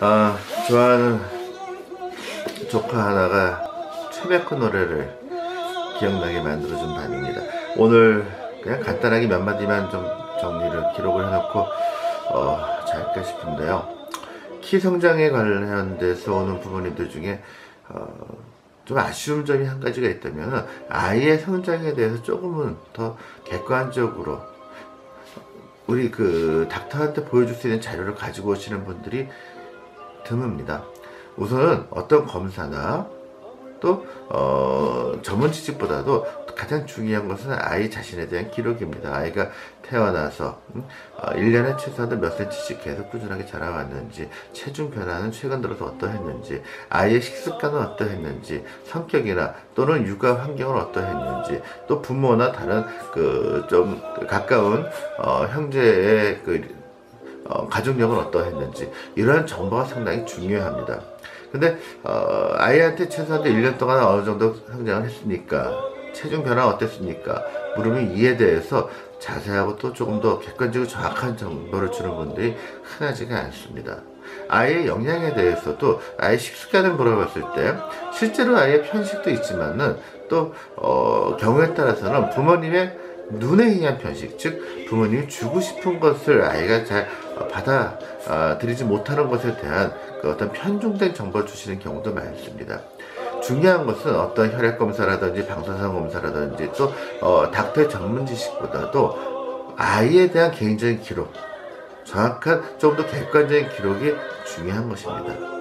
아, 좋아하는 조카 하나가 최백호 노래를 기억나게 만들어준 밤입니다. 오늘 그냥 간단하게 몇 마디만 좀 정리를 기록을 해놓고 어, 잘까 싶은데요. 키 성장에 관련돼서 오는 부모님들 중에 어, 좀 아쉬운 점이 한 가지가 있다면 아이의 성장에 대해서 조금은 더 객관적으로 우리 그 닥터한테 보여줄 수 있는 자료를 가지고 오시는 분들이 드뭅니다. 우선은 어떤 검사나 또 어, 전문 지식보다도 가장 중요한 것은 아이 자신에 대한 기록입니다. 아이가 태어나서 음, 어, 1년에 최소한 몇 cm씩 계속 꾸준하게 자라왔는지 체중 변화는 최근 들어서 어떠했는지 아이의 식습관은 어떠했는지 성격이나 또는 육아 환경은 어떠했는지 또 부모나 다른 그 좀 가까운 어, 형제의 그 어, 가족력은 어떠했는지 이러한 정보가 상당히 중요합니다. 근데 어, 아이한테 최소한 1년 동안 어느 정도 성장을 했으니까 체중 변화 어땠습니까? 물으면 이에 대해서 자세하고 또 조금 더 객관적이고 정확한 정보를 주는 분들이 흔하지가 않습니다. 아이의 영양에 대해서도 아이 식습관을 물어봤을 때 실제로 아이의 편식도 있지만은 또 어, 경우에 따라서는 부모님의 눈에 의한 편식, 즉 부모님이 주고 싶은 것을 아이가 잘 받아들이지 못하는 것에 대한 그 어떤 편중된 정보를 주시는 경우도 많습니다. 중요한 것은 어떤 혈액 검사라든지 방사선 검사라든지 또 어, 닥터의 전문 지식보다도 아이에 대한 개인적인 기록, 정확한 좀 더 객관적인 기록이 중요한 것입니다.